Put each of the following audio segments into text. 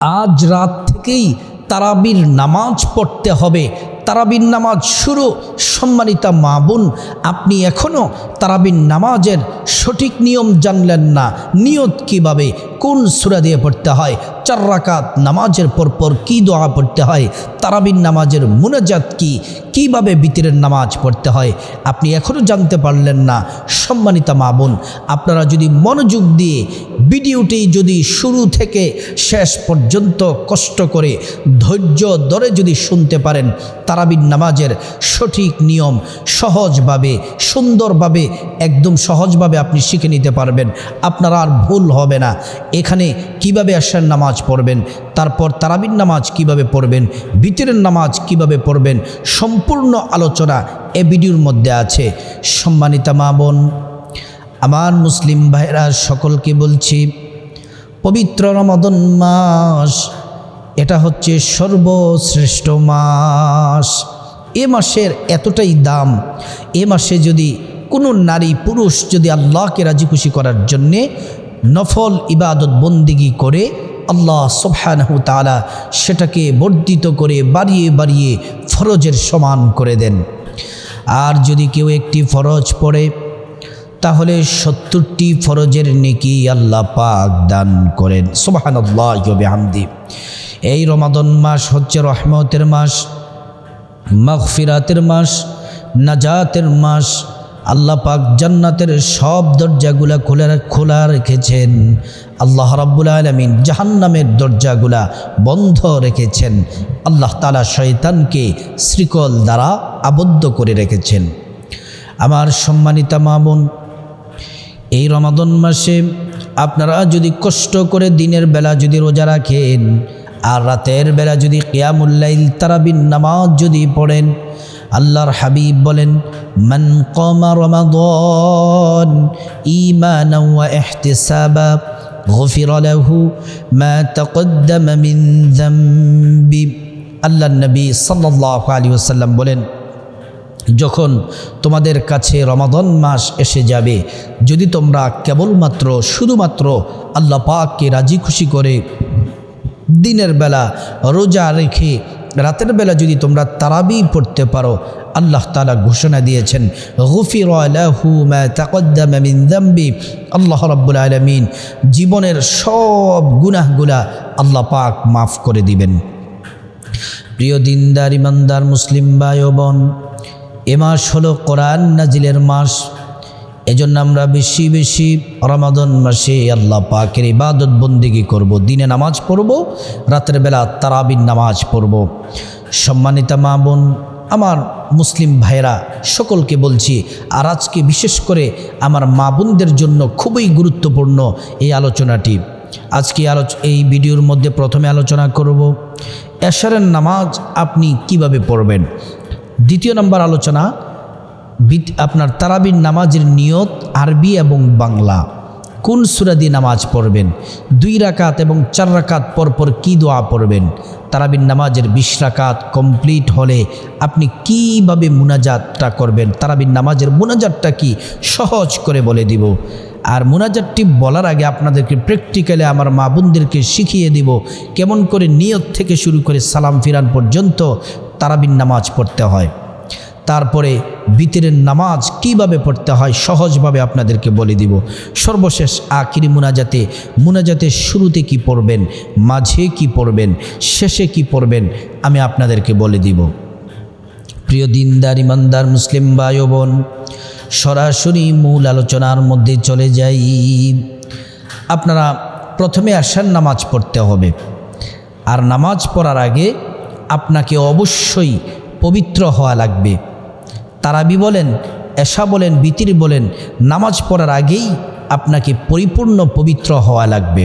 আজ রাত থেকেই তারাবির নামাজ পড়তে হবে। তারাবির নামাজ শুরু। সম্মানিতা মা বোন, আপনি এখনও তারাবির নামাজের সঠিক নিয়ম জানলেন না। নিয়ত কীভাবে? কোন সুরা দিয়ে পড়তে হয়? চার রাকাত নামাজের পরপর কি দোয়া পড়তে হয়? তারাবির নামাজের মুনাজাত কি? কীভাবে বিতিরের নামাজ পড়তে হয়? আপনি এখনও জানতে পারলেন না। সম্মানিতা মা বোন, আপনারা যদি মনোযোগ দিয়ে ভিডিওটি যদি শুরু থেকে শেষ পর্যন্ত কষ্ট করে ধৈর্য ধরে যদি শুনতে পারেন, তারাবির নামাজের সঠিক নিয়ম সহজভাবে, সুন্দরভাবে, একদম সহজভাবে আপনি শিখে নিতে পারবেন। আপনারা আর ভুল হবে না। এখানে কীভাবে আসার নামাজ পড়বেন? তারপর তারাবির নামাজ কীভাবে পড়বেন? ভিতরের নামাজ কীভাবে পড়বেন? সম্পূর্ণ আলোচনা এ ভিডিওর মধ্যে আছে। সম্মানিতা মা বোন, আমার মুসলিম ভাইরা সকলকে বলছি, পবিত্র রমদন মাস, এটা হচ্ছে সর্বশ্রেষ্ঠ মাস। এ মাসের এতটাই দাম, এ মাসে যদি কোনো নারী পুরুষ যদি আল্লাহকে রাজি খুশি করার জন্যে নফল ইবাদত বন্দিগি করে আল্লাহ সুবহানাহু তাআলা সেটাকে বর্ধিত করে বাড়িয়ে বাড়িয়ে ফরজের সমান করে দেন। আর যদি কেউ একটি ফরজ পড়ে, তাহলে সত্তরটি ফরজের নেকি আল্লাহ পাক দান করেন। সুবহানাল্লাহ হামদি এই রমাদন মাস হচ্ছে রহমতের মাস, মাগফিরাতের মাস, নাজাতের মাস আল্লাহ পাক জান্নাতের সব দরজাগুলা খোলা খোলা রেখেছেন। আল্লাহ রাব্বুল আলমিন জাহান্নামের দরজাগুলা বন্ধ রেখেছেন। আল্লাহ তালা শয়তানকে শ্রীকল দ্বারা আবদ্ধ করে রেখেছেন। আমার সম্মানিতা মামুন এই রমাদন মাসে আপনারা যদি কষ্ট করে দিনের বেলা যদি রোজা রাখেন, আর রাতের বেলা যদি কেয়ামুল্লাইল তারাবিন নামাজ যদি পড়েন আল্লাহর হাবিব বলেন মান কমা রমাদন ইমান ইহতিসাবা غفر له ما تقدم من ذنبه আল্লাহ নবী সাল্লাল্লাহু আলাইহি ওয়াসাল্লাম বলেন যখন তোমাদের কাছে রমাদন মাস এসে যাবে যদি তোমরা কেবলমাত্র শুধুমাত্র আল্লাহ পাককে রাজি খুশি করে দিনের বেলা রোজা রেখে রাতের বেলা যদি তোমরা তারাবি পড়তে পারো, আল্লাহ তালা ঘোষণা দিয়েছেন, গফির আল্লাহ রব্বুল আলমিন জীবনের সব গুনাহগুলা আল্লাহ পাক মাফ করে দিবেন। প্রিয় দিনদার, ইমানদার, মুসলিম ভাই বোন, এ মাস হলো কোরআন নাজিলের মাস। এজন্য আমরা বেশি বেশি রমাদন মাসে আল্লাহ পাকের ইবাদত বন্দিগি করব, দিনে নামাজ পড়ব, রাতের বেলা তারাবিন নামাজ পড়ব। সম্মানিতা মা বোন, আমার মুসলিম ভাইরা সকলকে বলছি, আর আজকে বিশেষ করে আমার মা বোনদের জন্য খুবই গুরুত্বপূর্ণ এই আলোচনাটি। আজকে আলোচ, এই ভিডিওর মধ্যে প্রথমে আলোচনা করব, এশারের নামাজ আপনি কীভাবে পড়বেন? দ্বিতীয় নম্বর আলোচনা আপনার তারাবির নামাজের নিয়ত আরবি এবং বাংলা। কোন সুরা দিয়ে নামাজ পড়বেন? দুই রাকাত এবং চার রাকাত পরপর কী দোয়া পড়বেন? তারাবির নামাজের বিশ রাকাত কমপ্লিট হলে আপনি কীভাবে মুনাজাতটা করবেন? তারাবির নামাজের মুনাজাতটা কি? সহজ করে বলে দিব। আর মুনাজাতটি বলার আগে আপনাদেরকে প্র্যাকটিক্যালে আমার মা বোনদেরকে শিখিয়ে দিব, কেমন করে নিয়ত থেকে শুরু করে সালাম ফিরান পর্যন্ত তারাবির নামাজ পড়তে হয়। তারপরে বিতিরের নামাজ কীভাবে পড়তে হয় সহজভাবে আপনাদেরকে বলে দিব। সর্বশেষ আকিরি মুনাজাতে মুনাজাতের শুরুতে কি পড়বেন, মাঝে কি পড়বেন, শেষে কি পড়বেন, আমি আপনাদেরকে বলে দিব। প্রিয় দিনদার, ইমানদার মুসলিম ভাই বোন সরাসরি মূল আলোচনার মধ্যে চলে যাই। আপনারা প্রথমে আসার নামাজ পড়তে হবে। আর নামাজ পড়ার আগে আপনাকে অবশ্যই পবিত্র হওয়া লাগবে। তারাবি বলেন, এশা বলেন, বিতির বলেন, নামাজ পড়ার আগেই আপনাকে পরিপূর্ণ পবিত্র হওয়া লাগবে।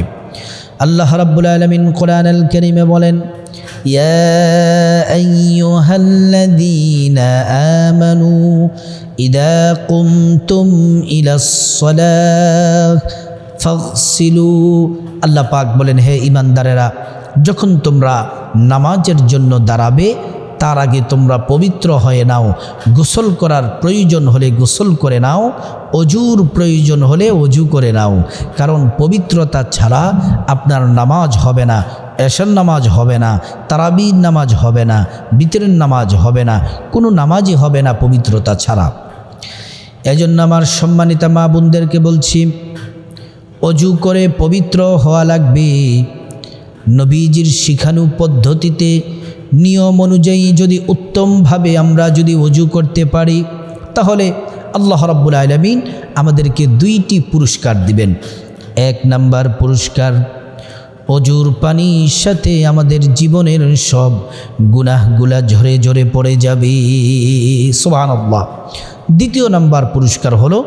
আল্লাহ রাব্বুল আলমিন কোরআন আল করিমে বলেন আমানু ইদা কুমতুম ইলাসিলু আল্লাহ পাক বলেন, হে ইমানদারেরা যখন তোমরা নামাজের জন্য দাঁড়াবে তার আগে তোমরা পবিত্র হয়ে নাও, গোসল করার প্রয়োজন হলে গোসল করে নাও, অজুর প্রয়োজন হলে অজু করে নাও। কারণ পবিত্রতা ছাড়া আপনার নামাজ হবে না, এশার নামাজ হবে না, তারাবির নামাজ হবে না, বিতরের নামাজ হবে না, কোনো নামাজই হবে না পবিত্রতা ছাড়া। এজন্য আমার সম্মানিতা মা বোনদেরকে বলছি, অজু করে পবিত্র হওয়া লাগবে। নবীজির শিখানু পদ্ধতিতে নিয়ম অনুযায়ী যদি উত্তমভাবে আমরা যদি অজু করতে পারি, তাহলে আল্লাহ রাব্বুল আলমিন আমাদেরকে দুইটি পুরস্কার দিবেন। এক নাম্বার পুরস্কার, অজুর পানির সাথে আমাদের জীবনের সব গুনাহগুলা ঝরে ঝরে পড়ে যাবে। সোহান দ্বিতীয় নাম্বার পুরস্কার হলো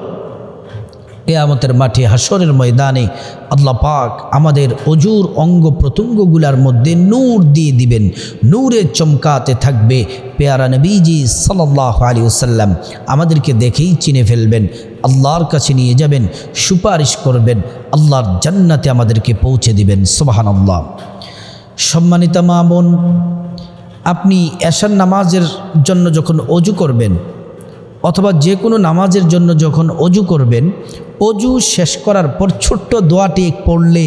কেয়ামতের মাঠে হাসরের ময়দানে আল্লাহ পাক আমাদের অজুর অঙ্গ প্রত্যঙ্গগুলার মধ্যে নূর দিয়ে দিবেন। নূরের চমকাতে থাকবে পেয়ারা নবীজি সাল্লাহ আলী ওসাল্লাম আমাদেরকে দেখেই চিনে ফেলবেন, আল্লাহর কাছে নিয়ে যাবেন, সুপারিশ করবেন, আল্লাহর জান্নাতে আমাদেরকে পৌঁছে দিবেন। সোবাহান আল্লাহ সম্মানিতা মা বোন, আপনি এশার নামাজের জন্য যখন অজু করবেন অথবা যে কোনো নামাজের জন্য যখন অজু করবেন, অজু শেষ করার পর ছোট্ট দোয়াটি পড়লে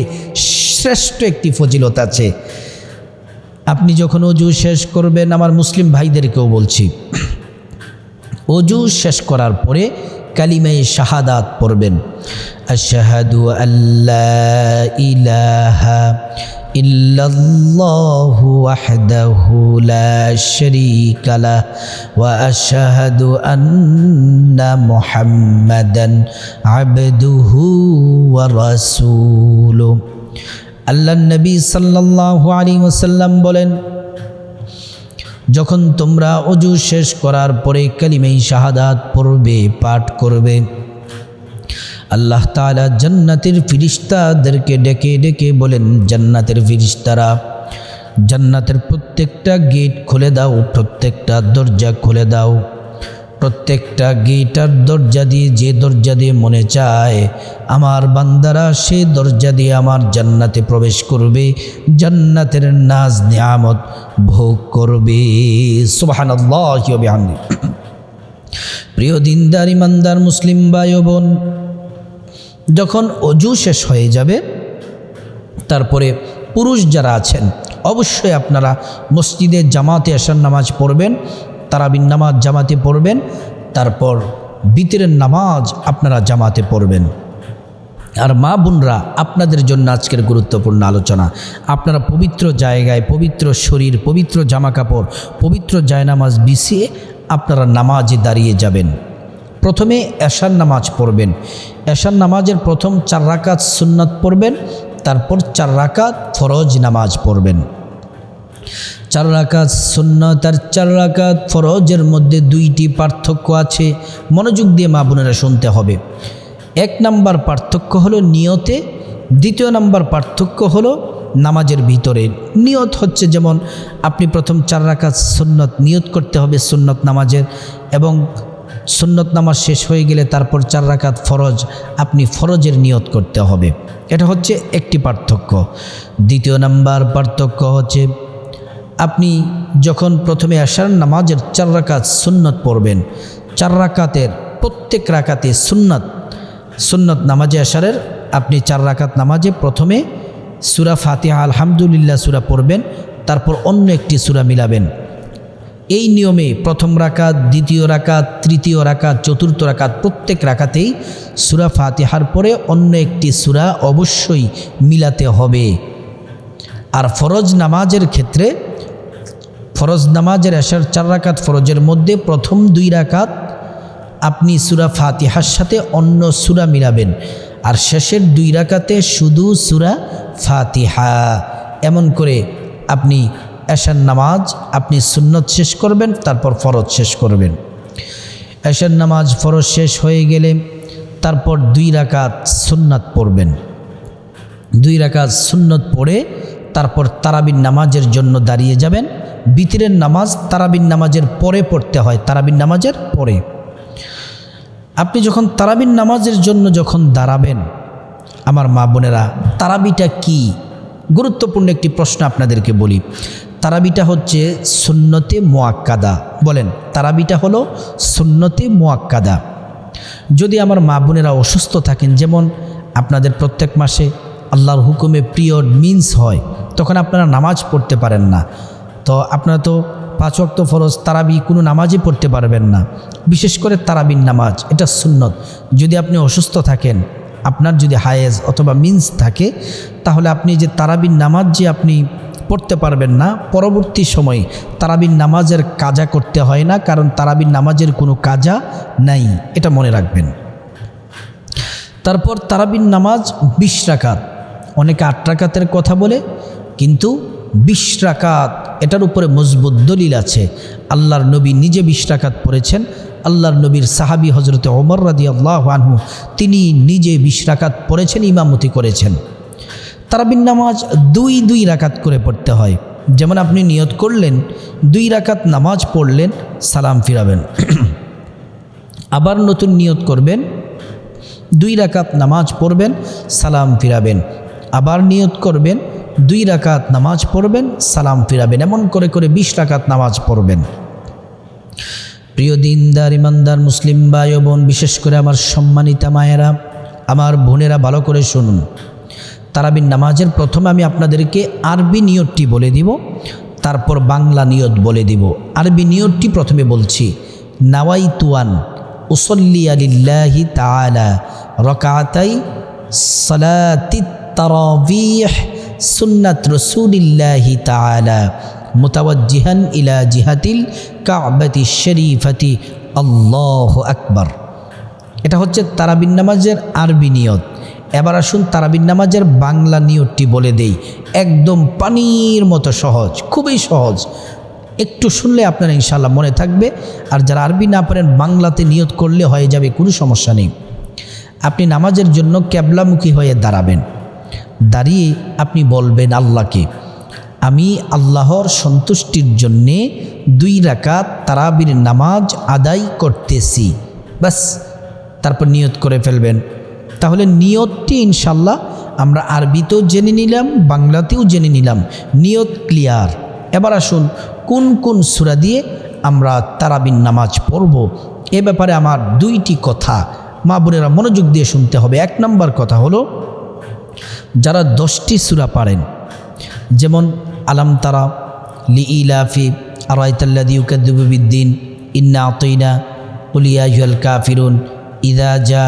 শ্রেষ্ঠ একটি ফজিলত আছে। আপনি যখন অজু শেষ করবেন, আমার মুসলিম ভাইদেরকেও বলছি, অজু শেষ করার পরে কালিমাই শাহাদাত পড়বেন। আল্লাহ ইলাহা إلا الله وحده لا شريك له وأشهد أن محمدا عبده ورسوله আল্লাহ নবী সাল্লাল্লাহু আলাইহি ওয়াসাল্লাম বলেন যখন তোমরা অজু শেষ করার পরে কালিমাই শাহাদাত পড়বে পাঠ করবে আল্লাহ তালা জান্নাতের ফিরিস্তাদেরকে ডেকে ডেকে বলেন, জান্নাতের ফিরিস্তারা, জান্নাতের প্রত্যেকটা গেট খুলে দাও, প্রত্যেকটা দরজা খুলে দাও। প্রত্যেকটা গেট আর দরজা দিয়ে যে দরজা দিয়ে মনে চায়, আমার বান্দারা সে দরজা দিয়ে আমার জান্নাতে প্রবেশ করবে, জান্নাতের নাজ নিয়ামত ভোগ করবে। সুবাহান প্রিয় দিনদার, ইমানদার, মুসলিম ভাই বোন যখন অজু শেষ হয়ে যাবে, তারপরে পুরুষ যারা আছেন, অবশ্যই আপনারা মসজিদে জামাতে আসার নামাজ পড়বেন তারাবিন নামাজ জামাতে পড়বেন, তারপর বিতরের নামাজ আপনারা জামাতে পড়বেন। আর মা বোনরা, আপনাদের জন্য আজকের গুরুত্বপূর্ণ আলোচনা। আপনারা পবিত্র জায়গায়, পবিত্র শরীর, পবিত্র জামা কাপড় পবিত্র জায়নামাজ বিছিয়ে আপনারা নামাজে দাঁড়িয়ে যাবেন। প্রথমে এশার নামাজ পড়বেন। এশার নামাজের প্রথম চার রাকাত সুন্নত পড়বেন, তারপর চার রাকাত ফরজ নামাজ পড়বেন। চার রাকাত সুন্নত আর চার রাকাত ফরজের মধ্যে দুইটি পার্থক্য আছে, মনোযোগ দিয়ে মা বোনেরা শুনতে হবে। এক নাম্বার পার্থক্য হলো নিয়তে, দ্বিতীয় নাম্বার পার্থক্য হলো নামাজের ভিতরে। নিয়ত হচ্ছে যেমন, আপনি প্রথম চার রাকাত সুন্নত নিয়ত করতে হবে সুন্নত নামাজের, এবং সুন্নত নামাজ শেষ হয়ে গেলে তারপর চার রাকাত ফরজ, আপনি ফরজের নিয়ত করতে হবে। এটা হচ্ছে একটি পার্থক্য। দ্বিতীয় নাম্বার পার্থক্য হচ্ছে, আপনি যখন প্রথমে আসার নামাজের চার রাকাত সুন্নত পড়বেন, চার রাকাতের প্রত্যেক রাকাতে সুন্নত সুন্নত নামাজে আসারের আপনি চার রাকাত নামাজে প্রথমে সুরা ফাতিহা, আলহামদুলিল্লাহ সুরা পড়বেন, তারপর অন্য একটি সুরা মিলাবেন। এই নিয়মে প্রথম রাকাত, দ্বিতীয় রাকাত, তৃতীয় রাকাত, চতুর্থ রাকাত, প্রত্যেক রাকাতেই সুরা ফাতিহার পরে অন্য একটি সুরা অবশ্যই মিলাতে হবে। আর ফরজ নামাজের ক্ষেত্রে ফরজ নামাজের এসার চার রাকাত ফরজের মধ্যে প্রথম দুই রাকাত আপনি সুরা ফাতিহার সাথে অন্য সুরা মিলাবেন। আর শেষের দুই রাকাতে শুধু সুরা ফাতিহা। এমন করে আপনি এশার নামাজ আপনি সুন্নত শেষ করবেন, তারপর ফরজ শেষ করবেন। এশার নামাজ ফরজ শেষ হয়ে গেলে তারপর দুই রাকাত সুন্নাত পড়বেন। দুই রাকাত সুন্নত পড়ে তারপর তারাবিন নামাজের জন্য দাঁড়িয়ে যাবেন। বিতিরের নামাজ তারাবিন নামাজের পরে পড়তে হয় তারাবিন নামাজের পরে। আপনি যখন তারাবিন নামাজের জন্য যখন দাঁড়াবেন, আমার মা বোনেরা, তারাবিটা কি? গুরুত্বপূর্ণ একটি প্রশ্ন আপনাদেরকে বলি। তারাবিটা হচ্ছে সুন্নতে মোয়াক্কাদা বলেন, তারাবিটা হলো সুন্নতে মোয়াক্কাদা যদি আমার মা বোনেরা অসুস্থ থাকেন, যেমন আপনাদের প্রত্যেক মাসে আল্লাহর হুকুমে পিরিয়ড মিন্স হয়, তখন আপনারা নামাজ পড়তে পারেন না। তো আপনারা তো পাঁচ ওয়াক্ত ফরজ তারাবি কোনো নামাজই পড়তে পারবেন না। বিশেষ করে তারাবির নামাজ, এটা সুন্নত। যদি আপনি অসুস্থ থাকেন, আপনার যদি হায়েজ অথবা মিন্স থাকে, তাহলে আপনি যে তারাবির নামাজ যে আপনি পড়তে পারবেন না। পরবর্তী সময়ে তারাবির নামাজের কাজা করতে হয় না, কারণ তারাবির নামাজের কোনো কাজা নাই। এটা মনে রাখবেন। তারপর তারাবির নামাজ বিশ রাকাত। অনেকে আট রাকাতের কথা বলে, কিন্তু বিশ রাকাত, এটার উপরে মজবুত দলিল আছে। আল্লাহর নবী নিজে বিশ রাকাত পড়েছেন। আল্লাহর নবীর সাহাবি হজরতে ওমর রাদি আল্লাহ আনহু, তিনি নিজে বিশ রাকাত পড়েছেন, ইমামতি করেছেন। তারাবিন নামাজ দুই দুই রাকাত করে পড়তে হয়। যেমন আপনি নিয়ত করলেন, দুই রাকাত নামাজ পড়লেন, সালাম ফিরাবেন। আবার নতুন নিয়ত করবেন, দুই রাকাত নামাজ পড়বেন, সালাম ফিরাবেন। আবার নিয়ত করবেন, দুই রাকাত নামাজ পড়বেন, সালাম ফিরাবেন। এমন করে করে বিশ রাকাত নামাজ পড়বেন। প্রিয় দিনদার, ইমানদার, মুসলিম ভাই বোন, বিশেষ করে আমার সম্মানিতা মায়েরা, আমার বোনেরা ভালো করে শুনুন। তারাবিন নামাজের প্রথমে আমি আপনাদেরকে আরবি নিয়তটি বলে দিব, তারপর বাংলা নিয়ত বলে দিব। আরবি নিয়তটি প্রথমে বলছি নাওয়াই তুয়ান উসল্লি আলিল্লাহি তালা রকাতাই সালাতি তারাবিহ সুন্নাত রসুলিল্লাহি তালা মুতাওয়াজ্জিহান ইলা জিহাতিল কাবাতি শরীফাতি। আল্লাহ আকবর। এটা হচ্ছে তারাবিন নামাজের আরবি নিয়ত। এবার আসুন তারাবিন নামাজের বাংলা নিয়তটি বলে দেই। একদম পানির মতো সহজ, খুবই সহজ। একটু শুনলে আপনার ইনশাল্লাহ মনে থাকবে। আর যারা আরবি না পারেন বাংলাতে নিয়ত করলে হয়ে যাবে, কোনো সমস্যা নেই। আপনি নামাজের জন্য ক্যাবলামুখী হয়ে দাঁড়াবেন। দাঁড়িয়ে আপনি বলবেন আল্লাহকে, আমি আল্লাহর সন্তুষ্টির জন্যে দুই রাকাত তারাবির নামাজ আদায় করতেছি। বাস তারপর নিয়ত করে ফেলবেন। তাহলে নিয়তটি ইনশাল্লাহ আমরা আরবিতেও জেনে নিলাম, বাংলাতেও জেনে নিলাম। নিয়ত ক্লিয়ার। এবার আসুন, কোন কোন সুরা দিয়ে আমরা তারাবিন নামাজ পড়ব? এ ব্যাপারে আমার দুইটি কথা। মা বোনেরা মনোযোগ দিয়ে শুনতে হবে। এক নম্বর কথা হলো, যারা দশটি সুরা পারেন, যেমন, আলাম তারা, লি ইলাফি আরাইতাল্লাদি উকাদ্দুবিদ্দিন ইন্না আতইনা উলিয়া জুয়াল কাফিরুন ইদা জা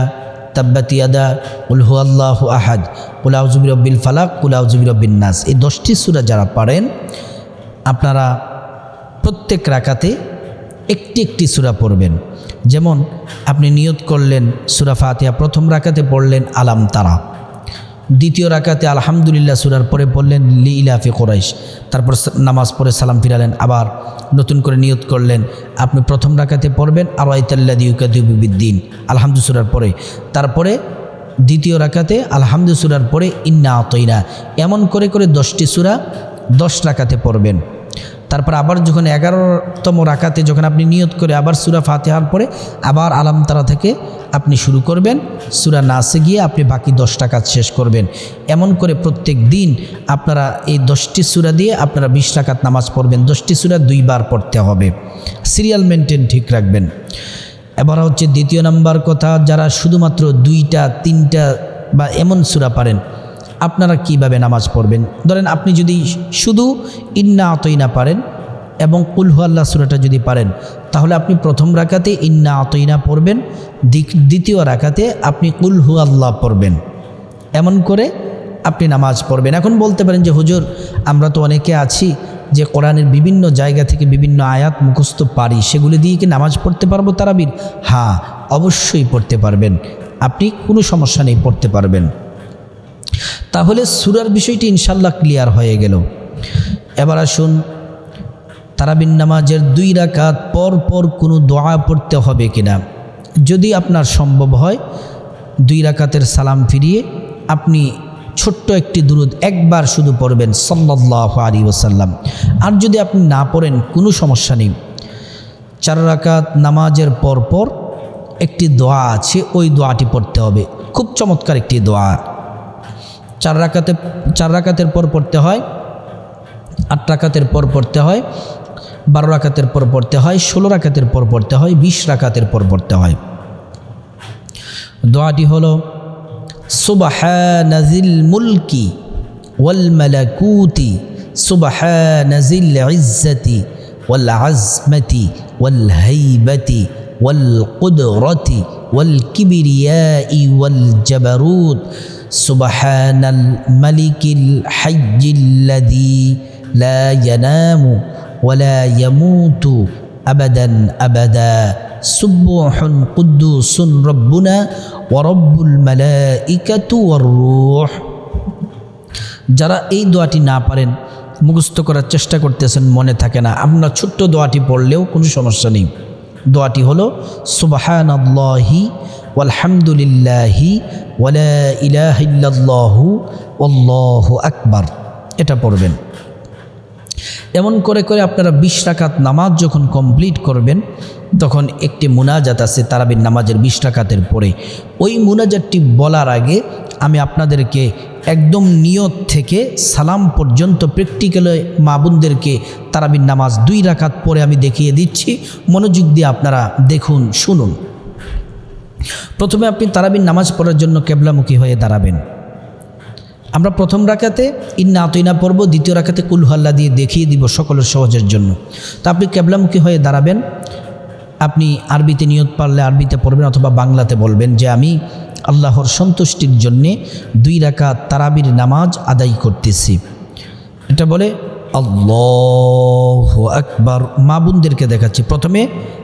তাব্বাতি আদা উলহু আল্লাহ আহাদ কুলাউজুবি রব্বিল ফালাক কুলাউজুবি রব্বিন নাস এই দশটি সুরা যারা পারেন আপনারা প্রত্যেক রাকাতে একটি একটি সুরা পড়বেন। যেমন আপনি নিয়ত করলেন সুরা ফাতিয়া প্রথম রাকাতে পড়লেন আলাম তারা। দ্বিতীয় রাকাতে আলহামদুলিল্লাহ সুরার পরে পড়লেন, লি ইলাফি কোরাইশ। তারপর নামাজ পড়ে সালাম ফিরালেন, আবার নতুন করে নিয়ত করলেন, আপনি প্রথম রাকাতে পড়বেন আর আইতাল্লা দিউকাদিউবিদ্দিন আলহামদু সুরার পরে। তারপরে দ্বিতীয় রাকাতে আলহামদু সুরার পরে ইন্না আতইনা, এমন করে করে দশটি সুরা দশ রাকাতে পড়বেন। তারপর আবার যখন এগারোতম রাকাতে যখন আপনি নিয়ত করে আবার সুরা ফাতেহার পরে আবার আলামতারা থেকে আপনি শুরু করবেন, সুরা নাসে গিয়ে আপনি বাকি দশটা কাজ শেষ করবেন। এমন করে প্রত্যেক দিন আপনারা এই দশটি সুরা দিয়ে আপনারা বিশ রাকাত নামাজ পড়বেন। দশটি সুরা দুইবার পড়তে হবে। সিরিয়াল মেনটেন ঠিক রাখবেন। এবার হচ্ছে দ্বিতীয় নাম্বার কথা, যারা শুধুমাত্র দুইটা, তিনটা বা এমন সুরা পারেন আপনারা কীভাবে নামাজ পড়বেন? ধরেন আপনি যদি শুধু ইন্না আতইনা পারেন এবং কুলহু আল্লাহ সুরাটা যদি পারেন, তাহলে আপনি প্রথম রাকাতে ইন্না আতইনা পড়বেন দ্বিতীয় রাকাতে আপনি কুলহু আল্লাহ পড়বেন। এমন করে আপনি নামাজ পড়বেন। এখন বলতে পারেন যে, হুজুর, আমরা তো অনেকে আছি যে কোরআনের বিভিন্ন জায়গা থেকে বিভিন্ন আয়াত মুখস্থ পারি, সেগুলি দিয়ে কি নামাজ পড়তে পারব তারাবির? হ্যাঁ অবশ্যই পড়তে পারবেন। আপনি কোনো সমস্যা নেই, পড়তে পারবেন। তাহলে সুরার বিষয়টি ইনশাল্লাহ ক্লিয়ার হয়ে গেল। এবার আসুন, তারাবিন নামাজের দুই রাকাত পর পর কোনো দোয়া পড়তে হবে কিনা। যদি আপনার সম্ভব হয়, দুই রাকাতের সালাম ফিরিয়ে আপনি ছোট্ট একটি দুরুদ একবার শুধু পড়বেন সাল্লাহ আলী ওসাল্লাম আর যদি আপনি না পড়েন, কোনো সমস্যা নেই। চার রাকাত নামাজের পর পর একটি দোয়া আছে, ওই দোয়াটি পড়তে হবে। খুব চমৎকার একটি দোয়া। চার রাকাতে চার রাকাতের পর পড়তে হয় আট রাকাতের পর পড়তে হয় বারো রাকাতের পর পড়তে হয় ষোলো রাকাতের পর পড়তে হয় বিশ রাকাতের পর পড়তে হয় দোয়াটি হলো সুবাহানাজিল মুলকি والملكوت سبحان ذي العزة والعزمة والهيبة والقدرة والكبرياء والجبروت সুবাহানাল মালিকিল হাইজিল্লাদি লা ইয়ানামু ওয়ালা ইয়ামুতু আবাদান আবাদা। সুব্বুহ কুদ্দুসুন রব্বুনা ওয়া রব্বুল মালাইকাতু ওয়ার রূহ। যারা এই দোয়াটি না পারেন, মুখস্থ করার চেষ্টা করতেছেন, মনে থাকে না। আমরা ছোট্ট দোয়াটি পড়লেও কোনো সমস্যা নেই। দোয়াটি হলো সুবাহান আল্লাহি ওয়ালহামদুলিল্লাহি ওয়ালা ইলাহিল্লাহু আল্লাহ আকবার। এটা পড়বেন। এমন করে করে আপনারা বিশ রাকাত নামাজ যখন কমপ্লিট করবেন, তখন একটি মুনাজাত আছে তারাবির নামাজের বিশ রাকাতের পরে। ওই মুনাজাতটি বলার আগে আমি আপনাদেরকে একদম নিয়ত থেকে সালাম পর্যন্ত প্র্যাকটিক্যালে মা বোনদেরকে তারাবির নামাজ দুই রাকাত পরে আমি দেখিয়ে দিচ্ছি। মনোযোগ দিয়ে আপনারা দেখুন, শুনুন। প্রথমে আপনি তারাবির নামাজ পড়ার জন্য কেবলামুখী হয়ে দাঁড়াবেন। আমরা প্রথম রাখাতে ইন্না আতইনা পড়ব, দ্বিতীয় রাখাতে কুলহাল্লা দিয়ে দেখিয়ে দিব সকলের সহজের জন্য। তা আপনি কেবলামুখী হয়ে দাঁড়াবেন। আপনি আরবিতে নিয়ত পারলে আরবিতে পড়বেন অথবা বাংলাতে বলবেন যে আমি আল্লাহর সন্তুষ্টির জন্যে দুই রাখা তারাবির নামাজ আদায় করতেছি। এটা বলে, আল্লাহ মা বোনদেরকে দেখাচ্ছি। প্রথমে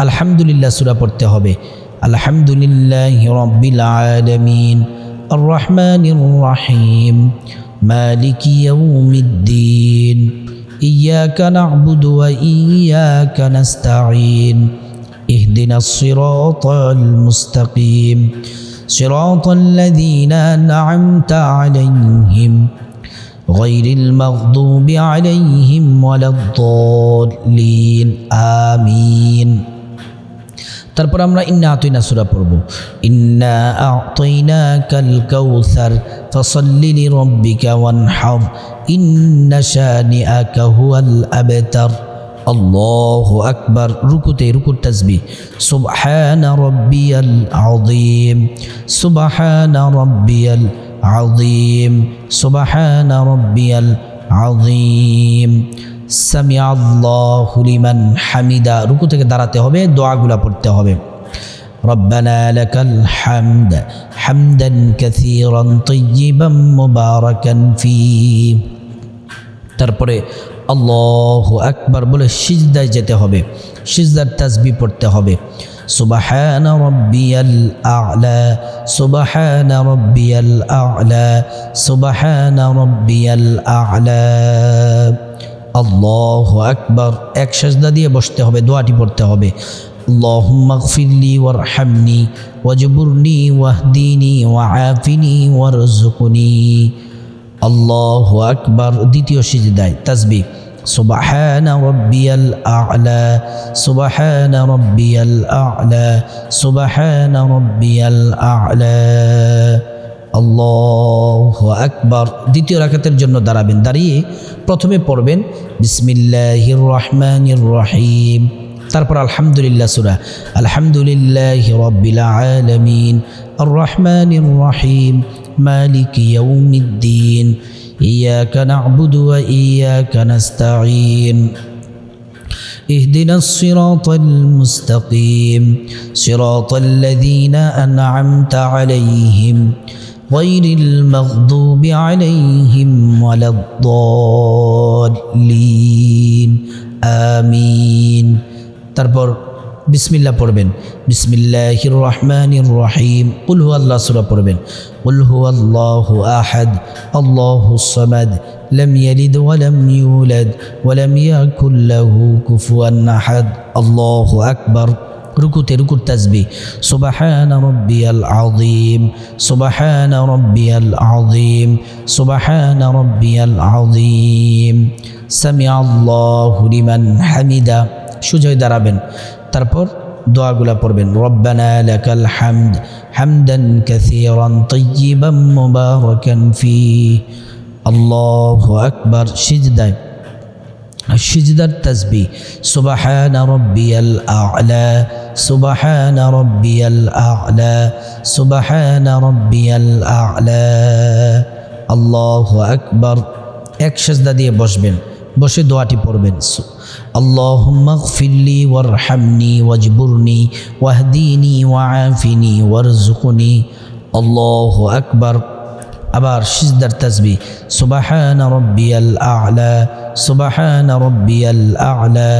আলহামদুলিল্লাহ সূরা পড়তে হবে আলহামদুলিল্লাহি রাব্বিল আলামিন আর রহমানির রহিম মালিকি ইয়াউমিদ্দিন إياك نعبد وإياك نستعين اهدنا الصراط المستقيم صراط الذين أنعمت عليهم غير المغضوب عليهم ولا الضالين آمين তারপর আমরা ইন্না আতইনা সূরা পড়ব। ইন্না আতইনাকাল কাউসার, ফাসাল্লি লিরাব্বিকা ওয়ানহার, ইন্না শানিআকা হুয়াল আবতার। আল্লাহু আকবার। রুকুতে, রুকুর তাসবিহ। সুবহান রাব্বিয়াল আযীম। সুবহান রাব্বিয়াল আযীম। সুবহান রাব্বিয়াল আযীম। সামি আল্লাহ লিমান হামিদা রুকু থেকে দাঁড়াতে হবে দোয়াগুলা পড়তে হবে ربنا لك الحمد حمدا كثيرا طيبا مباركا فيه তারপরে আল্লাহ আকবার বলে সিজদায় যেতে হবে সিজদার তাসবি পড়তে হবে সুবাহান রব্বিয়াল আ'লা সুবাহান রব্বিয়াল আ'লা সুবাহান রব্বিয়াল আ'লা আল্লাহ আকবার এক সাজদা দিয়ে বসতে হবে দোয়াটি পড়তে হবে اللهم اغفر لي وارحمني واجبرني واهديني وعافني وارزقني আল্লাহ আকবার দ্বিতীয় সিজদায় তাসবি সুবাহান রব্বিয়াল আ'লা সুবাহান রব্বিয়াল আ'লা সুবাহান রব্বিয়াল আ'লা আল্লাহ আকবার দ্বিতীয় রাকাতের জন্য দাঁড়াবেন দাঁড়িয়ে প্রথমে পড়বেন বিসমিল্লাহির রহমানির রহিম তারপর আলহামদুলিল্লাহ সুরা আলহামদুলিল্লাহ রব্বিল আলামিন আর রহমানির রহিম মালিক ইয়াউমিদ্দিন إياك نعبد وإياك نستعين اهدنا الصراط المستقيم صراط الذين أنعمت عليهم غير المغضوب عليهم ولا الضالين آمين তারপর বিসমিল্লাহ পড়বেন বিসমিল্লাহির রহমানির রহিম কুল হু আল্লাহ সুরা পড়বেন কুল হু আল্লাহ আহাদ আল্লাহু সামাদ لم يلد ولم يولد ولم يكن له كفوا أحد الله أكبر রুকুতে রুকুর তাসবি সুবাহান রব্বিয়াল আযীম, সুবাহান রব্বিয়াল আযীম, সুবাহান রব্বিয়াল আযীম। সামি আল্লাহু লিমান হামিদা। সুজয় দাঁড়াবেন। তারপর দোয়াগুলা পড়বেন। রব্বানা লাকাল হামদ হামদান কাসীরান তাইয়িবান মুবারাকান ফি। আল্লাহু আকবার। সিজদায়। সিজদার তাসবি সুবাহান রব্বিয়াল আলা, সুবাহান রব্বিয়াল আলা, সুবাহান রব্বিয়াল আলা। আল্লাহ আকবর। এক সেজদা দিয়ে বসবেন, বসে দোয়াটি পড়বেন। আল্লাহম্মাগফিরলি ওয়ারহামনি ওয়াজবুরনি ওয়াহদিনি ওয়াআফিনি ওয়ারজুকনি আল্লাহু আকবার। আবার সিজদার তাসবি সুবাহান রব্বিয়াল আ'লা সুবাহান রব্বিয়াল আ'লা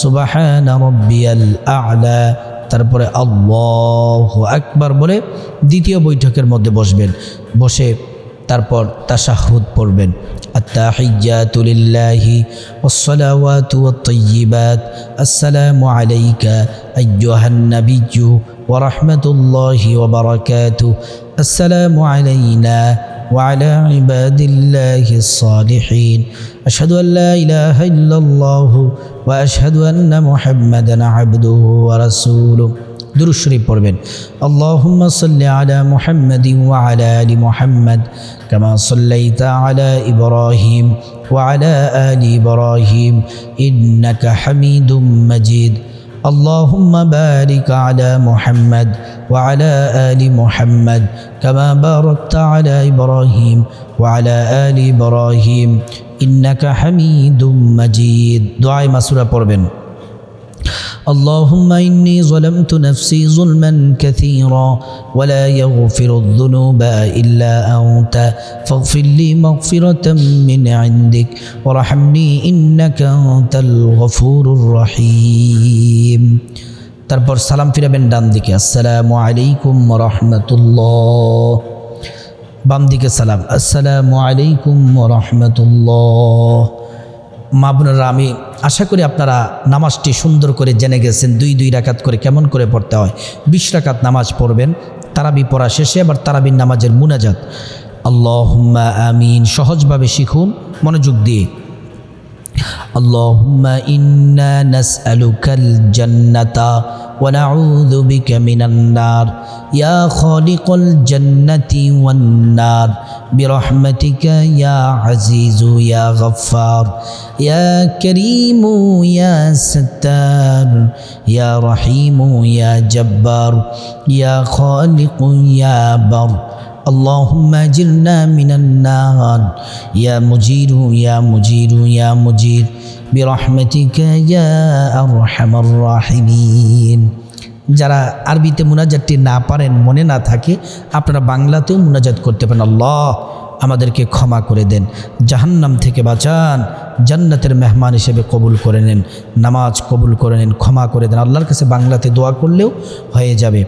সুবাহান রব্বিয়াল আ'লা তারপরে আল্লাহ আকবার বলে দ্বিতীয় বৈঠকের মধ্যে বসবেন বসে তারপর তাশাহুদ পড়বেন التحيات لله والصلوات والطيبات السلام عليك أيها النبي ورحمة الله وبركاته السلام علينا وعلى عباد الله الصالحين أشهد أن لا إله إلا الله وأشهد أن محمدا عبده ورسوله দুরুদ শরীফ পড়বেন আল্লাহুম্মা সাল্লি আলা মুহাম্মাদিন ওয়া আলা আলি মুহাম্মাদ কামা সাল্লাইতা আলা ইব্রাহিম ওয়া আলা আলি ইব্রাহিম ইন্নাকা হামিদুম মাজিদ اللهم بارك على محمد وعلى آل محمد كما باركت على إبراهيم وعلى آل إبراهيم إنك حميد مجيد دعاء مسورة পড়বেন اللهم إني ظلمت نفسي ظلما كثيرا ولا يغفر الذنوب إلا أنت فاغفر لي مغفرة من عندك وارحمني إنك أنت الغفور الرحيم তারপর সালাম ফিরাবেন ডান দিকে আসসালামু আলাইকুম রহমতুল্লাহ বাম দিকে সালাম আসসালামু আলাইকুম রহমতুল্লাহ মা বোনেরা, আমি আশা করি আপনারা নামাজটি সুন্দর করে জেনে গেছেন। দুই দুই রাকাত করে কেমন করে পড়তে হয়? বিশ রাকাত নামাজ পড়বেন, তারাবি পড়া শেষে আবার তারাবির নামাজের মুনাজাত। আল্লাহ আমিন, সহজভাবে শিখুন, মনোযোগ দিয়ে। اللهم إنا نسألك الجنة ونعوذ بك من النار. يا خالق الجنة والنار برحمتك يا عزيز يا غفار يا كريم يا ستار يا رحيم يا جبار يا خالق يا بر. اللهم اجرنا من النار يا مجير يا مجير يا مجير برحمتك يا ارحم الراحمين যারা আরবিতে মুনাজাতটি না পারেন মনে না থাকে আপনারা বাংলাতেও মুনাজাত করতে পারেন আল্লাহ আমাদেরকে ক্ষমা করে দেন জাহান্নাম থেকে বাঁচান জান্নাতের মেহমান হিসেবে কবুল করে নেন নামাজ কবুল করে নেন ক্ষমা করে দেন আল্লাহর কাছে বাংলাতে দোয়া করলেও হয়ে যাবে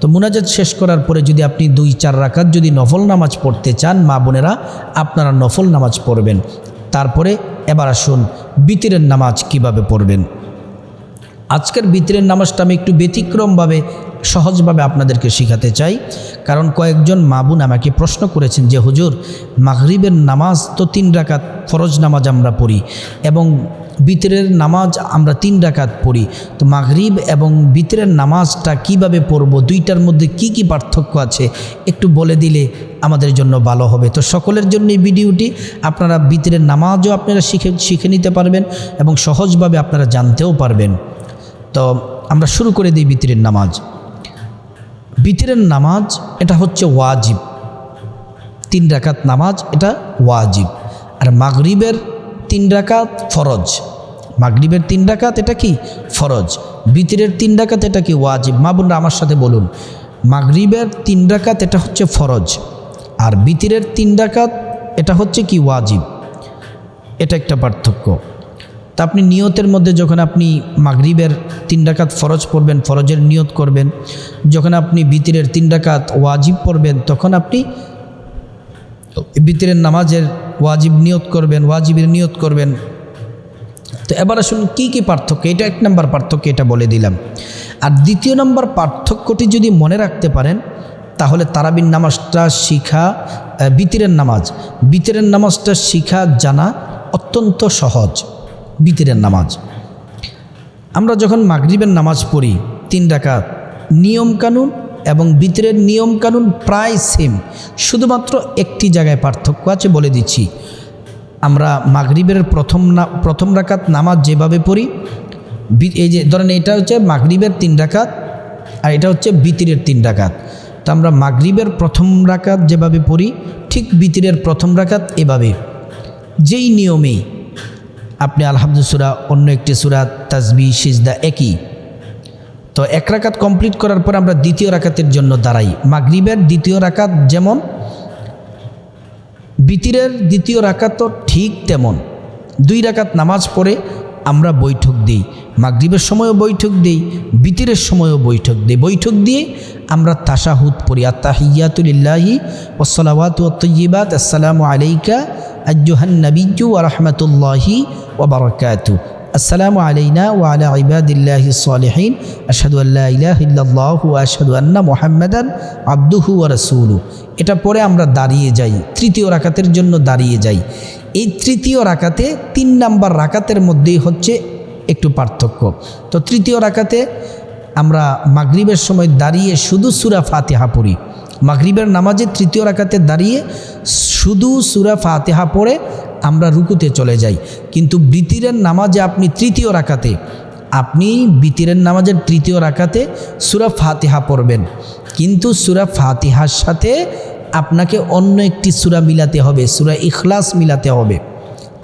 তো মুনাজাত শেষ করার পরে যদি আপনি দুই, চার রাকাত যদি নফল নামাজ পড়তে চান, মা বোনেরা, আপনারা নফল নামাজ পড়বেন। তারপরে এবার আসুন বিতিরের নামাজ কীভাবে পড়বেন। আজকের বিতিরের নামাজটা আমি একটু ব্যতিক্রমভাবে, সহজভাবে আপনাদেরকে শেখাতে চাই। কারণ কয়েকজন মা বোন আমাকে প্রশ্ন করেছেন যে, হুজুর, মাগরিবের নামাজ তো তিন রাকাত ফরজ নামাজ আমরা পড়ি এবং বিতরের নামাজ আমরা তিন রাকাত পড়ি। তো মাগরিব এবং বিতরের নামাজটা কীভাবে পড়ব, দুইটার মধ্যে কি কি পার্থক্য আছে, একটু বলে দিলে আমাদের জন্য ভালো হবে। তো সকলের জন্য এই ভিডিওটি আপনারা বিতরের নামাজও আপনারা শিখে শিখে নিতে পারবেন এবং সহজভাবে আপনারা জানতেও পারবেন। তো আমরা শুরু করে দিই বিতরের নামাজ। বিতরের নামাজ, এটা হচ্ছে ওয়াজিব। তিন রাকাত নামাজ, এটা ওয়াজিব। আর মাগরিবের তিন রাকাত, ফরজ। মাগরিবের তিন রাকাত এটা কি? ফরজ। বিতিরের তিন রাকাত এটা কি? ওয়াজিব। মা বোনরা আমার সাথে বলুন। মাগরিবের তিন রাকাত এটা হচ্ছে ফরজ। আর বিতিরের তিন রাকাত এটা হচ্ছে কি? ওয়াজিব। এটা একটা পার্থক্য। তা আপনি নিয়তের মধ্যে যখন আপনি মাগরিবের তিন রাকাত ফরজ পড়বেন, ফরজের নিয়ত করবেন, যখন আপনি বিতিরের তিন রাকাত ওয়াজিব পড়বেন, তখন আপনি বিতিরের নামাজের ওয়াজিব নিয়ত করবেন, ওয়াজিবের নিয়ত করবেন। তো এবার আসুন কী কী পার্থক্য? এটা এক নম্বর পার্থক্য, এটা বলে দিলাম। আর দ্বিতীয় নম্বর পার্থক্যটি যদি মনে রাখতে পারেন, তাহলে তারাবিন নামাজটা শিখা বিতিরের নামাজ। বিতিরের নামাজটা শিখা জানা অত্যন্ত সহজ, বিতিরের নামাজ। আমরা যখন মাগরিবের নামাজ পড়ি, তিন রাকাত নিয়মকানুন এবং বিতরের নিয়মকানুন প্রায় সেম শুধুমাত্র একটি জায়গায় পার্থক্য আছে বলে দিচ্ছি। আমরা মাগরিবের প্রথম না, প্রথম রাকাত নামাজ যেভাবে পড়ি এই যে, ধরেন এটা হচ্ছে মাগরিবের তিন রাকাত আর এটা হচ্ছে বিতিরের তিন রাকাত। তো আমরা মাগরিবের প্রথম রাকাত যেভাবে পড়ি, ঠিক বিতিরের প্রথম রাকাত এভাবে। যেই নিয়মে আপনি আলহামদুল সুরা, অন্য একটি সুরা তাজবি সিজদা, একই। তো এক রাকাত কমপ্লিট করার পর আমরা দ্বিতীয় রাকাতের জন্য দাঁড়াই। মাগরিবের দ্বিতীয় রাকাত যেমন, বিতিরের দ্বিতীয় রাকাত তো ঠিক তেমন। দুই রাকাত নামাজ পড়ে আমরা বৈঠক দিই। মাগরিবের সময়ও বৈঠক দিই, বিতিরের সময়ও বৈঠক দিই। বৈঠক দিয়ে আমরা তাশাহুদ পড়ি। আত্মাহিয়াতুলিল্লাহি ওসলাওয়াত তৈবাত আসসালামু আলাইকা আজ্জুহান নবিজু ওয়া রহমতুল্লাহি ওবরকাতু আসসালামু আলাইনা ওয়া আলা ইবাদিল্লাহি সালিহিন। আশহাদু আল্লা ইলাহা ইল্লাল্লাহু ওয়া আশহাদু আন্না মুহাম্মাদান আবদুহু ওয়া রাসূলু এটা পরে আমরা দাঁড়িয়ে যাই, তৃতীয় রাকাতের জন্য দাঁড়িয়ে যাই। এই তৃতীয় রাকাতে তিন নাম্বার রাকাতের মধ্যেই হচ্ছে একটু পার্থক্য। তো তৃতীয় রাকাতে আমরা মাগরিবের সময় দাঁড়িয়ে শুধু সুরা ফাতিহা পড়ি। মাগরিবের নামাজে তৃতীয় রাকাতে দাঁড়িয়ে শুধু সুরা ফাতেহা পড়ে আমরা রুকুতে চলে যাই। কিন্তু বিতিরের নামাজে আপনি তৃতীয় রাকাতে, আপনি বিতিরের নামাজের তৃতীয় রাকাতে সুরা ফাতিহা পড়বেন। কিন্তু সুরা ফাতিহার সাথে আপনাকে অন্য একটি সুরা মিলাতে হবে, সুরা ইখলাস মিলাতে হবে।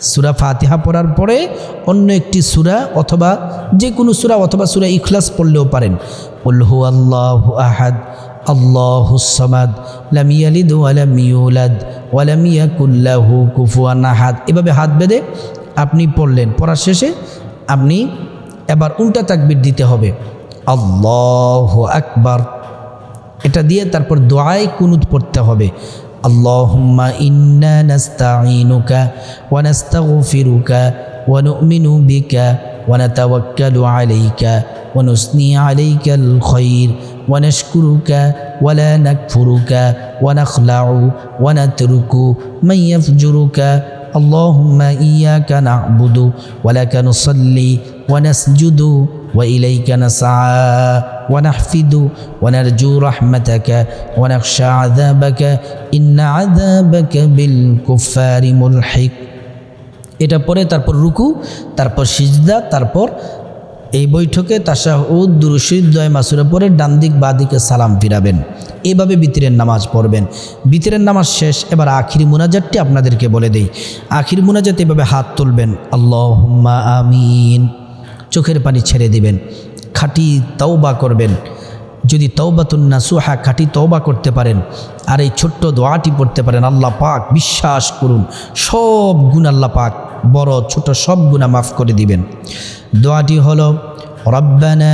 সুরা ফাতিহা পড়ার পরে অন্য একটি সুরা অথবা যে কোনো সুরা অথবা সুরা ইখলাস পড়লেও পারেন। আল্লাহ আহাদ আল্লাহ সমাদ, লাম ইয়ালিদ ওয়ালাম ইউলাদ ওয়ালাম ইয়াকুল্লাহু কুফুয়ান আহাদ। এভাবে হাত বেঁধে আপনি পড়লেন পড়ার শেষে আপনি এবার উল্টা তাকবির দিতে হবে। আল্লাহ আকবার। এটা দিয়ে তারপর দোয়ায় কুনুত পড়তে হবে। আল্লাহুম্মা ইন্না নাস্তাঈনুকা ওয়া নাস্তাগফিরুকা ওয়া নু'মিনু বিকা ওয়া নাতাওয়াক্কালু আলাইকা ওয়া নুসনি আলাইকাল খায়র ওয়া নাশকুরুকা ওয়া লা নাকফুরুকা ওয়া নাখলাউ ওয়া নাতরুকু মান ইয়াফজুরুকা اللهم إياك نعبد ولك نصلي ونسجد وإليك نسعى ونحفد ونرجو رحمتك ونخشى عذابك إن عذابك بالكفار ملحق এটা পরে তারপর রুকু তারপর সিজদা তারপর এই বৈঠকে তাশাহুদ দুরুশিদ্দয় মাসুরে পরে ডান দিক বা দিকে সালাম ফিরাবেন। এভাবে বিতিরের নামাজ পড়বেন। বিতিরের নামাজ শেষ, এবার আখির মুনাজাতটি আপনাদেরকে বলে দেই। আখির মুনাজাত এভাবে হাত তুলবেন। আল্লাহ আমিন। চোখের পানি ছেড়ে দিবেন। খাঁটি তওবা করবেন। যদি তওবাতুন নাসুহা খাঁটি তওবা করতে পারেন আর এই ছোট্ট দোয়াটি পড়তে পারেন আল্লাহ পাক বিশ্বাস করুন সব গুণ আল্লাহ পাক বড় ছোট সব গুণা মাফ করে দিবেন দোয়াটি হলো ربنا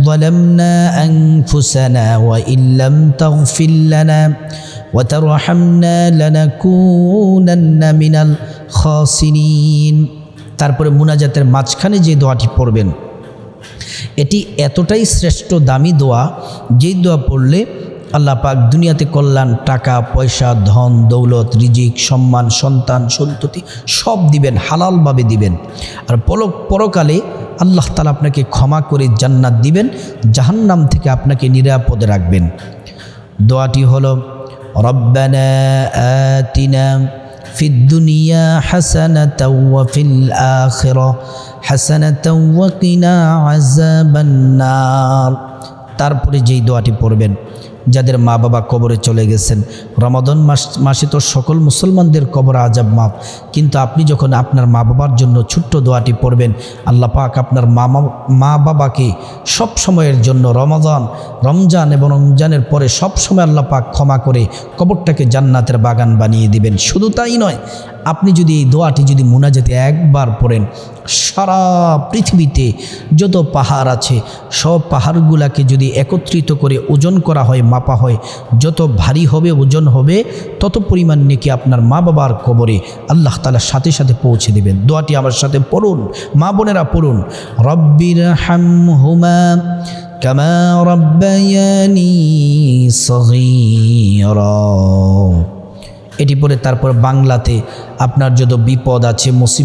ظلمنا أنفسنا وإن لم تغفر لنا وترحمنا لنكونن من الخاسرين তারপরে মুনাজাতের মাঝখানে যে দোয়াটি পড়বেন এটি এতটাই শ্রেষ্ঠ দামি দোয়া, যেই দোয়া পড়লে আল্লাহ পাক দুনিয়াতে কল্যাণ, টাকা, পয়সা, ধন, দৌলত, রিজিক, সম্মান, সন্তান, সন্ততি সব দিবেন, হালালভাবে দিবেন। আর পলক পরকালে আল্লাহ তালা আপনাকে ক্ষমা করে জান্নাত দিবেন, জাহান্নাম থেকে আপনাকে নিরাপদে রাখবেন। দোয়াটি হলো, রব্বানা আতিনা في الدنيا حسنة وفي الآخرة حسنة وقنا عذاب النار তারপরে যেই দোয়াটি পড়বেন যাদের মা বাবা কবরে চলে গেছেন। রমাদন মাস, মাসে তো সকল মুসলমানদের কবর আজাব মাপ কিন্তু আপনি যখন আপনার মা বাবার জন্য ছোট্ট দোয়াটি পড়বেন, আল্লাহ পাক আপনার মা মা বাবাকে সব সময়ের জন্য রমাদান, রমজান এবং রমজানের পরে সব সময় আল্লাহ পাক ক্ষমা করে কবরটাকে জান্নাতের বাগান বানিয়ে দিবেন। শুধু তাই নয় আপনি যদি এই দোয়াটি যদি মোনাজাতে একবার পড়েন, সারা পৃথিবীতে যত পাহাড় আছে, সব পাহাড়গুলাকে যদি একত্রিত করে ওজন করা হয়, মাপা হয়, যত ভারী হবে, ওজন হবে, তত পরিমাণ নাকি আপনার মা বাবার কবরে আল্লাহ তালার সাথে সাথে পৌঁছে দেবেন। দোয়াটি আমার সাথে পড়ুন, মা বোনেরা পড়ুন। রব্বির হাম হুমা কামা রব্বায়ানি সগীরা। এটি পরে তারপর বাংলাতে আপনার যত বিপদ আছে মুসিবত